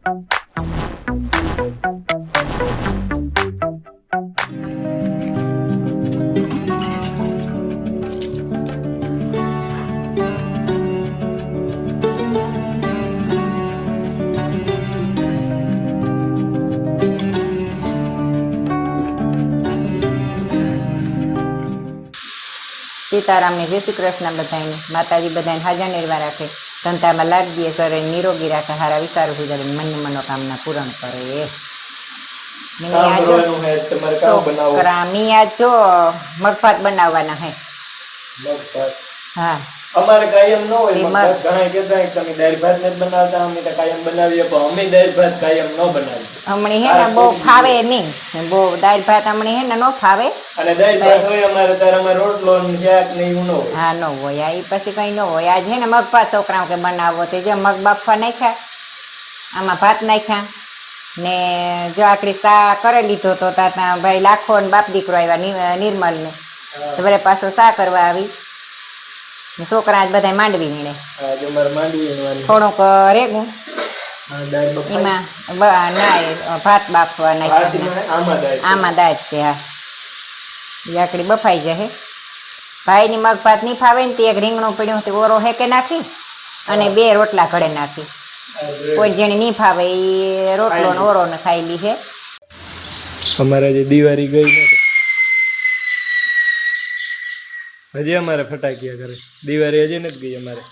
સીતારામને જય શ્રી કૃષ્ણ બધાને માતાજી બધાને હાજર નિર્વા રાખે. ધંધામાં લાગીએ કરે નિરોગી રાખે હારા વિચારો સુધારે મનની મનોકામના પૂરણ કરે. એ છોકરા મિયા જો મગફાત બનાવવાના હે. હા. અમારે કાયમ ન હોય ઘણા કહેતા તમે દાળ ભાત નથી બનાવતા અમે તો કાયમ બનાવીએ પણ અમે દાળ ભાત કાયમ ન બનાવીએ. હમણી હે ને બહુ ફાવે નહીં. બહુ દાળ ભાત હમણી હે ને ન ફાવે. અને દાળ ભાત હોય અમારે ત્યારે અમારે રોટલો ને શાક ને એવું ન હોય. હા ન હોય. આ પછી કઈ ન હોય. આજ હે ને મગફા છોકરાઓ કે બનાવો તે જે મગ બાફા નાખ્યા આમાં ભાત નાખ્યા ને જો આકડી સા કરી લીધો તો તાતા ભાઈ લાખો ને બાપ દીકરો આવ્યા નિ- નિર્મલ ને તો પાછો સા કરવા આવી. છોકરા આજ બધા માંડવી વીણે. થોડુંક રેગું. એમાં ના ભાત બાફવા આ નાખ્યા આમાં દાળ છે. આમાં દાજ છે હા. લાકડી બફાઈ જશે ભાઈની મગ ભાત નહીં ફાવે ને તે એક રીંગણું પડ્યું તે ઓરો હેકે નાખી અને બે રોટલા ઘડે નાખી. કોઈ જેને નહીં ફાવે એ રોટલો ને ઓરો ને ખાઈ લી છે અમારે જે દિવાળી ગઈ નથી હજી અમારે ફટાકિયા કરે. દિવાળી હજી નથી ગઈ અમારે.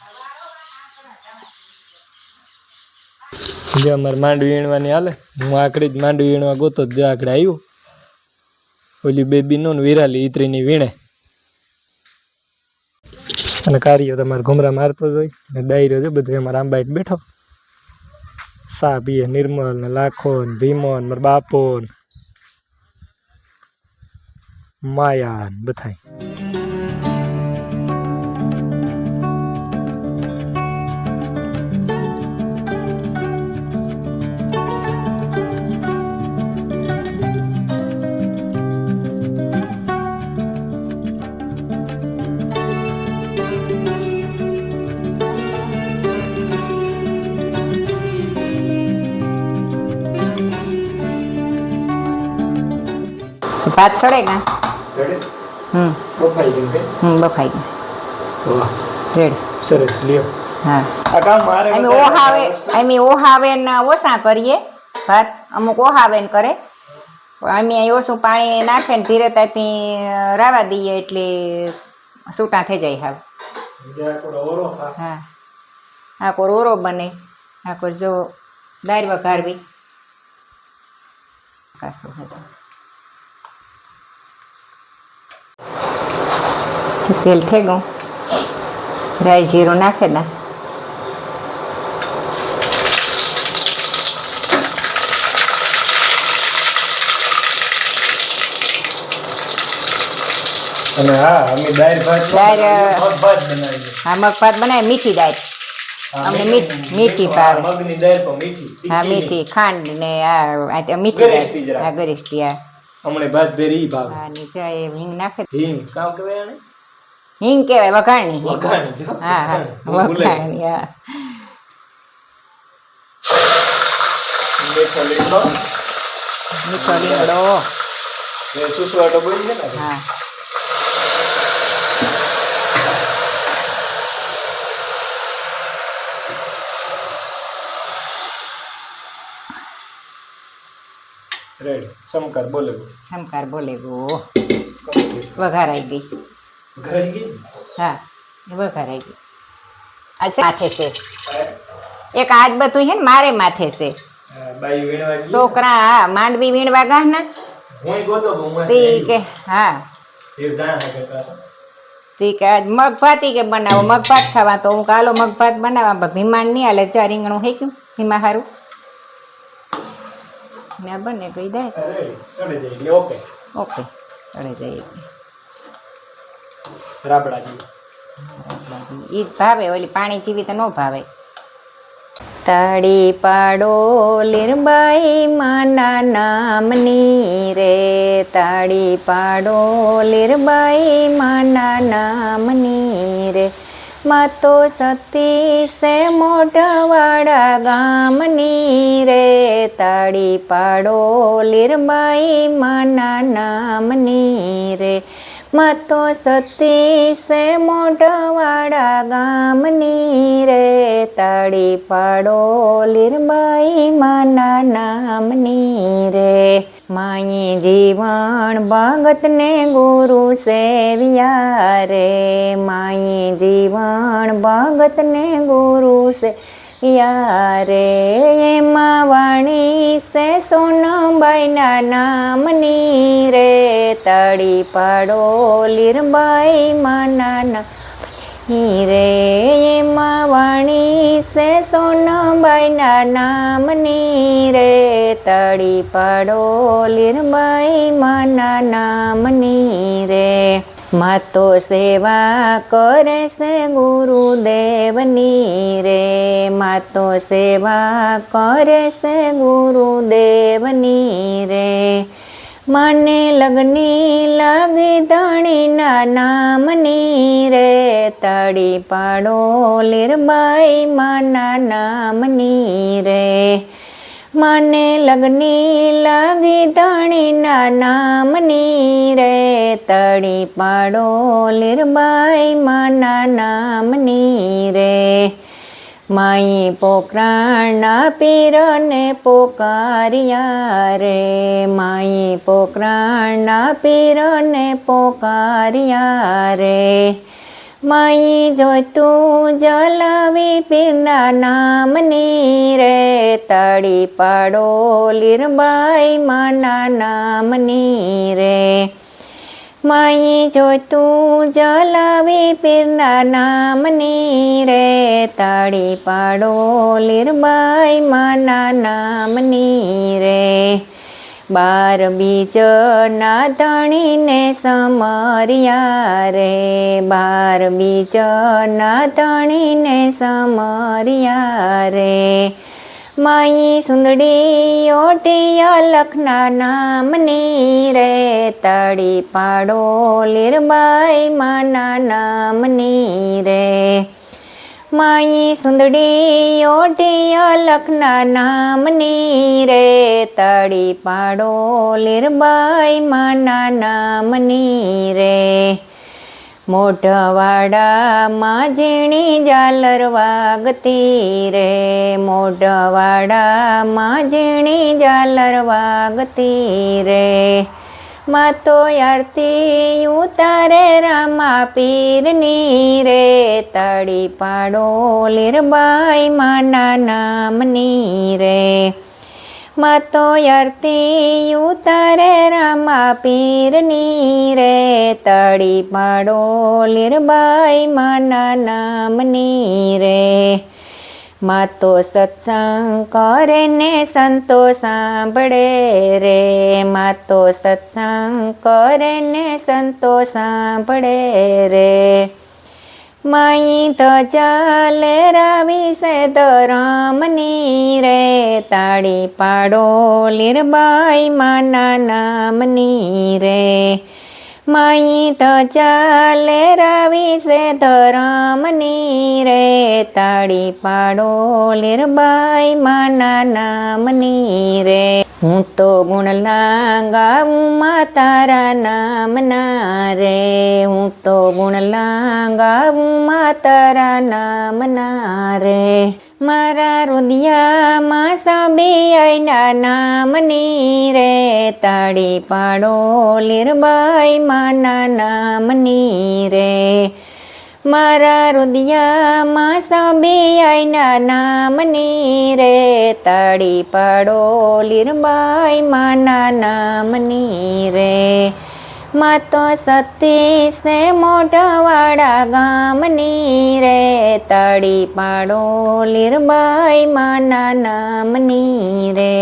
જે અમારે માંડવી વીણવાની હાલે. હું આકડી જ માંડવી વીણવા ગોતો જ આકડે આવ્યો ઓલી બેબી નો વિરાલી ઈતરીની વીણે. અને કાર્ય તમારે ઘુમરા મારતો જ હોય. ને દાયરો છે બધું અમારા આંબાઈટ બેઠો. સા પીએ નિર્મલ ને લાખો ને ભીમો ને મારા બાપો ને માયા બધાય. ભાત સડે ને હમ. બફાઈ ગયું હમ બફાઈ ગયું. રેડ. સરસ લ્યો. હા. અમે ઓહાવે અમે ઓહાવે ને ઓછા કરીએ. ભાત અમુક ઓહાવે ને કરે. અમે ઓછું પાણી નાખે ને ધીરે તાપી રાવા દઈએ એટલે છૂટા થઈ જાય હાવ. હા. આ કોર ઓરો બને. આ કોર જો દાળ વઘારવી. હતો. તેલ ઠેગું રાઈ જીરું નાખે દા અને હા અમે દાળ ભાત દાળ, મગ ભાત બનાવીએ. આ મગ ભાત બનાવે મીઠી દાળ હા, અમને મીઠી- ભાવે. હા, મગની દાળ પણ મીઠી હા મીઠી ખાંડ ને આ આ મીઠી દાળ. હા ગરિષ્ઠી હા નહીં. ભાત ભેરી ભાવે હા નીચે હિંગ નાખે હિંગ કામ કહેવાય? હિંગ કહેવાય વઘાણી, હા હા. વઘારણી હા મીઠો લીમડો મીઠો લીમડો સુસવાટો બોલી છે ને? હા. રેડી સમકાર બોલે શંકર બોલે ગો. વઘારાઈ ગઈ? હા એ વઘારાઈ ગઈ. આ છે માથે છે? એક આજ બધું છે ને મારે માથે છે. છોકરા હા માંડવી વીણવા ગા ને. તી કે હા. તી કે આજ મગ ભાતી કે બનાવો મગ ભાત ખાવા તો હું કાલો મગ ભાત બનાવવા ભીમાન નહીં હાલે ચા રીંગણું ગયું ભીમા હારું. ના બને કહી દે ઓકે. ઓકે ચડે જાય રાબડા જેવી. જ ભાવે, ઓલી પાણી જેવી તો ન ભાવે. તાળી પાડો લીરબાઈ માના નામની રે. તાળી પાડો લીરબાઈ માના નામની રે. માતો સતી સે મોઢવાડા ગામની રે. તાળી પાડો લીરબાઈ માના નામની રે. માં તો સતી સે મોઢવાડા ગામની રે, તાળી પાડો લીરબાઈ માના નામની રે. માઈ જીવન ભગતને ગુરુ સેવ્યા રે, માઈ જીવન ભગતને ગુરુ સેવિયા રે એમાં વાણી સે સોનબાઈના નામની રે તાળી પાડો લીરબાઈ માના ના રે એમાં વાણી સે સોનબાઈના નામની રે તળી પાડો લીરબાઈ માના નામની રે માતો સેવા કરશે ગુરુદેવની રે. માતો સેવા કરશે ગુરુદેવની રે. મને લગ્ની લાગી ધણીના નામની રે. તાળી પાડો લીરબાઈ માના નામની રે. મને લગની લાગી ધણીના નામની રે, તળી પાડો લીરબાઈ માના નામની રે. માઈ પોકરાણા પીરને પોકારિયા રે, માઈ પોકરાણા પીરને પોકારિયા રે. માઈ જોતું જલાવી પીરના નામની રે, તાળી પાડો લીરબાઈ માના નામની રે. માઈ જોતું જલાવી પીરના નામની રે, તાળી પાડો લીરબાઈ માના નામની રે. બાર બીજ ના ધણીને સમરિયા રે. બાર બીજ ના ધણીને સમરિયા રે. માઈ સુંદડી ઓટિયા લખના નામની રે. તાળી પાડો લીરબાઈ માના નામની રે. માઈ સુંદડી ઓટિયા લખના નામની રે તાળી પાડો લીરબાઈ માના નામની રે. મોઢવાડામાં ઝીણી ઝાલર વાગતી રે. મોઢવાડામાં ઝીણી ઝાલર વાગતી રે. માં તો આરતી ઉતારે રામા પીરની રે, તાળી પાડો લીરબાઈ માના નામની રે. માં તો આરતી ઉતારે રામા પીરની રે, તાળી પાડો લીરબાઈ માના નામની રે. માં તો સત્સંગ કરે ને સંતો સાંભળે રે. માતો સત્સંગ કરે ને સંતો સાંભળે રે. માઈ તો ચાલે રાવી સે ધરમની રે. તાળી પાડો લીરબાઈ માના નામની રે. માઈ તો ચાલે સે ધરમની રે તાળી પાડો લીરબાઈ માના નામની રે. હું તો ગુણ લાંગાવું મા તારા નામના રે. હું તો ગુણ લાંગાવું મા તારા નામના રે. મારા રુદિયામાં સાબિયાઈના નામની રે તાળી પાડો લીરબાઈ માના નામની રે. મારા રુદિયામાં સાબિયાઈના નામની રે તાળી પાડો લીરબાઈ માના નામની રે. માં તો સતી સે મોઢવાડા ગામની રે તડી પાડો લીરબાઈ માના નામની રે.